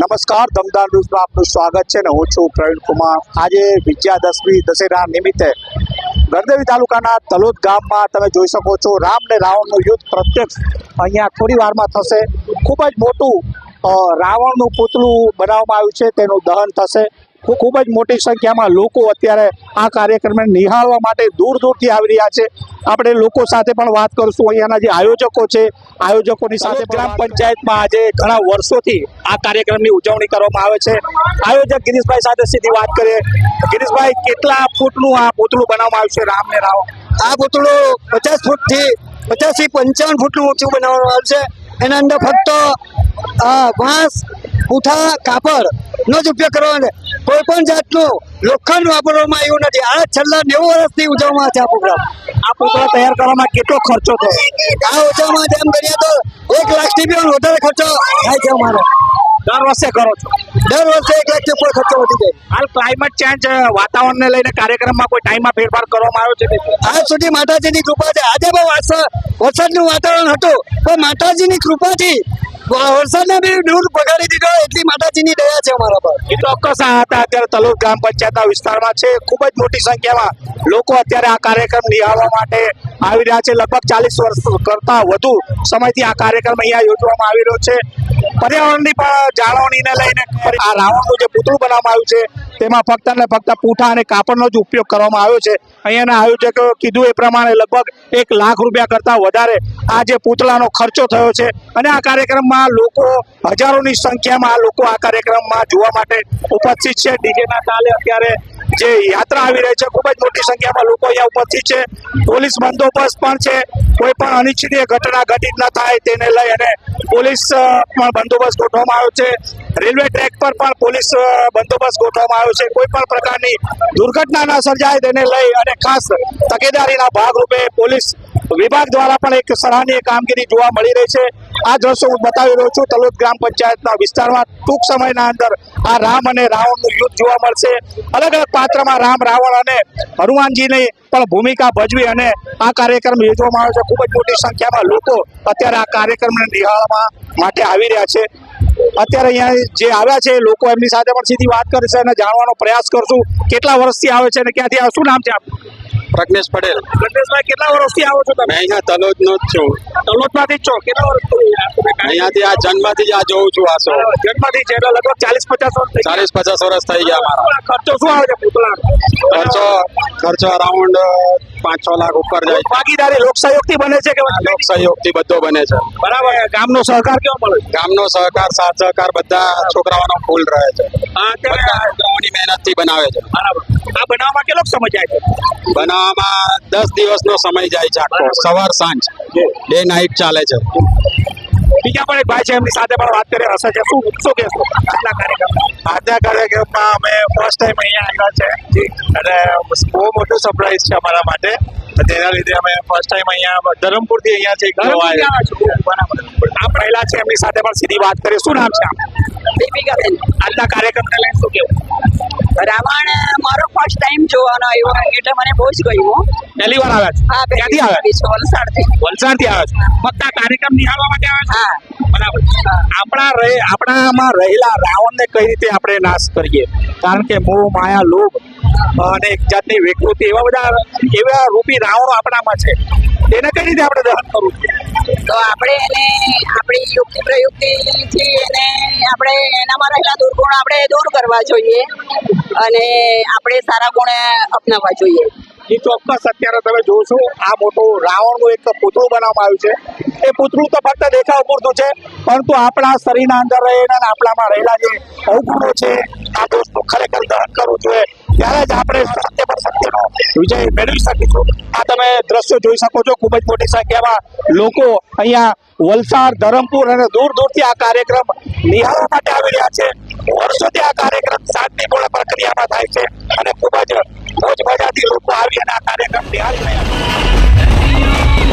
નમસ્કાર, દમદાર ન્યૂઝમાં આપનું સ્વાગત છે ને હું છું પ્રવીણ કુમાર. આજે વિજયાદશમી દશેરા નિમિત્તે ગરદેવી તાલુકાના તલોદ ગામમાં તમે જોઈ શકો છો, રામ ને રાવણનું યુદ્ધ પ્રત્યક્ષ અહીંયા થોડી વારમાં થશે. ખૂબ જ મોટું રાવણનું પૂતળું બનાવવામાં આવ્યું છે, તેનું દહન થશે. ખૂબ ખૂબ જ મોટી સંખ્યામાં લોકો અત્યારે આ કાર્યક્રમને નિહાળવા માટે દૂર દૂરથી આવી રહ્યા છે. આપણે લોકો સાથે પણ વાત કરશું. અહીંયાના જે આયોજકો છે આયોજકોની સાથે ગ્રામ પંચાયતમાં આજે ઘણા વર્ષોથી આ કાર્યક્રમની ઉજવણી કરવામાં આવે છે. આયોજક ગિરીશભાઈ સાથે સીધી વાત કરીએ. ગિરીશભાઈ કેટલા ફૂટનું આ પૂતળું બનાવવામાં આવ્યું છે? રામ રાવ. આ પૂતળું પચાસ ફૂટથી પચાસથી પંચાવન ફૂટનું ઊંચું બનાવવામાં આવશે એના અંદર ફક્ત વાંસ પૂઠા કાપડ નો જ ઉપયોગ કરવાનો છે. કોઈ પણ જાતનું લોખંડ વાપરવામાં આવ્યું નથી. આ છેલ્લા નેવું વર્ષથી ઉજવવામાં આવે છે આ પ્રોગ્રામ. આ પુતળા તૈયાર કરવામાં કેટલો ખર્ચો થયો? આ ઉજવવામાં જેમ કરીએ તો એક લાખથી બી વધારે ખર્ચો થાય છે અમારો. દર વર્ષે કરો છો. દર વર્ષે એક લાખથી ઉપર ખર્ચો વધી જાય. હાલ ક્લાઇમેટ ચેન્જ વાતાવરણને લઈને કાર્યક્રમમાં કોઈ ટાઈમમાં ફેરફાર કરવામાં આવ્યો છે આજ સુધી માતાજીની કૃપા છે આજે પણ વરસાદ વરસાદનું વાતાવરણ હતું પણ માતાજીની કૃપાથી વરસાદને બી દૂર પગાડી દીધો, એટલી માતાજીની દયા છે અમારા પર. એ ચોક્કસ આ હતા, અત્યારે તલોદ ગ્રામ પંચાયતના વિસ્તારમાં છે. ખૂબ જ મોટી સંખ્યામાં લોકો અત્યારે આ કાર્યક્રમ નિહાળવા માટે આવી રહ્યા છે. લગભગ ચાલીસ વર્ષ કરતાં વધુ સમયથી આ કાર્યક્રમ અહીંયા યોજવામાં આવી રહ્યો છે. પર્યાવરણની પણ જાળવણીને લઈને આ રાવણનું જે પૂતળું બનાવવામાં આવ્યું છે તેમાં ફક્ત ને ફક્ત પૂઠા અને કાપડનો જ ઉપયોગ કરવામાં આવ્યો છે. અહીંયાના આયોજકો કીધું એ પ્રમાણે લગભગ એક લાખ રૂપિયા કરતાં વધારે આ જે પૂતળાનો ખર્ચો થયો છે. અને આ કાર્યક્રમમાં લોકો હજારોની સંખ્યામાં આ લોકો આ કાર્યક્રમમાં જોવા માટે ઉપસ્થિત છે. ડીજેના તાલે અત્યારે જે યાત્રા આવી રહી છે, ખૂબ જ મોટી સંખ્યામાં લોકો અહીંયા ઉપસ્થિત છે. પોલીસ બંદોબસ્ત પણ છે. કોઈ પણ અનિચ્છનીય ઘટના ઘટિત ન થાય તેને લઈ અને પોલીસ પણ બંદોબસ્ત ગોઠવવામાં આવ્યો છે. રેલવે ટ્રેક પર પણ પોલીસ બંદોબસ્ત ગોઠવવામાં આવ્યો છે. કોઈ પણ પ્રકારની દુર્ઘટના ન સર્જાય તેને લઈ અને ખાસ તકેદારીના ભાગરૂપે પોલીસ વિભાગ દ્વારા પણ એક સરાહનીય કામગીરી જોવા મળી રહી છે. આ દ્રશ્યો હું બતાવી રહ્યો છું. તલોદ ગ્રામ પંચાયતના વિસ્તારમાં ટૂંક સમયના અંદર આ રામ અને રાવણનું યુદ્ધ જોવા મળશે. અલગ અલગ પાત્રમાં રામ, રાવણ અને હનુમાનજીની પણ ભૂમિકા ભજવી અને આ કાર્યક્રમ યોજવામાં આવ્યો છે. ખૂબ જ મોટી સંખ્યામાં લોકો અત્યારે આ કાર્યક્રમને નિહાળવા માટે આવી રહ્યા છે. અત્યારે અહીંયા જે આવ્યા છે લોકો એમની સાથે પણ સીધી વાત કરશે અને જાણવાનો પ્રયાસ કરશું. કેટલા વર્ષથી આવે છે અને ક્યાંથી આવે? શું નામ છે આપનું? પ્રજ્ઞેશ પટેલ. પ્રજ્ઞેશભાઈ કેટલા વર્ષથી આવો છો તમે? અહીંયા તલોદ નો જ છું. તલોદમાંથી માંથી છો. કેટલા વર્ષથી અહીંયાથી આ જન્મથી જ આ જોઉં છું આ શો જન્મથી છે એટલે લગભગ ચાલીસ પચાસ વર્ષ ચાલીસ પચાસ વર્ષ થઈ ગયા મારા. ખર્ચો શું આવે છે? ખર્ચો ખર્ચો અરાઉન્ડ પાંચ છ લાખ ઉપર જાય. ભાગીદારી ભાગીદારી લોકસહયોગથી બને છે કે લોક સહયોગથી બધો બને છે. બરાબર ગામનો સહકાર કેવો મળે ગામનો સહકાર સાથ સહકાર બધા છોકરાઓનો ફૂલ રહે છે. છોકરાઓની મહેનતથી બનાવે છે. બરાબર. આ બનાવવામાં કેટલો સમય જાય છે? બનાવવામાં દસ દિવસનો સમય જાય છે આખો. સવાર સાંજ. ડે નાઇટ ચાલે છે. બીજા પણ એક ભાઈ છે એમની સાથે પણ વાત કરી હશે છે શું શું કહેશો? આજના કાર્યક્રમ. આજના કાર્યક્રમમાં અમે ફર્સ્ટ ટાઈમ અહીંયા આવ્યા છે. અને બહુ મોટું સરપ્રાઈઝ છે અમારા માટે. તેના લીધે અમે ફર્સ્ટ ટાઈમ અહીંયા ધરમપુરથી અહીંયા છે? આ પહેલા છે એમની સાથે પણ સીધી વાત કરીએ. શું નામ છે આપ? આજના કાર્યક્રમને લઈને શું કેવું રાવણ મારો ફર્સ્ટ ટાઈમ જોવાનો આવ્યો એટલે મને બહુ જ ગયું પહેલી વાર આવ્યા છો? હા ક્યાંથી આવ્યા છો? વલસાડથી. વલસાડથી આવ્યા છો? ફક્ત આ કાર્યક્રમ નિહાળવા માટે આવ્યા હા. બરાબર. આપણા રહે આપણામાં રહેલા રાવણને કઈ રીતે આપણે નાશ કરીએ? કારણ કે મોહ માયા લોભ અને એક જાતની વિકૃતિ એવા બધા એવા રૂપી રાવણો આપણામાં છે. તેને કઈ રીતે આપણે દહન કરવું? તો આપણે એને આપણી યુક્તિ પ્રયુક્તિથી એને આપણે એનામાં રહેલા દુર્ગુણ આપણે દૂર કરવા જોઈએ. અને આપણે સારા ગુણે અપનાવવા જોઈએ. એ ચોક્કસ અત્યારે તમે જોશો, આ મોટું રાવણનું એક પૂતળું બનાવવામાં આવ્યું છે. એ પૂતળું તો ફક્ત દેખાવ પૂરતું છે, પરંતુ આપણા શરીરના અંદર રહેલા આપણામાં રહેલા જે અવગુણો છે, આ દોષનું ખરેખર દહન કરવું જોઈએ. ત્યારે જ આપણે સત્ય પર સત્યનો વિજય મેળવી શકીશું. આ તમે દ્રશ્યો જોઈ શકો છો, ખૂબ જ મોટી સંખ્યામાં લોકો અહીંયા વલસાડ, ધરમપુર અને દૂર દૂરથી આ કાર્યક્રમ નિહાળવા માટે આવી રહ્યા છે. વર્ષોથી આ પ્રક્રિયામાં થાય છે અને ખૂબ જ મોજ મજાથી લોકો આવી અને આ કાર્યક્રમ નિહાળી રહ્યા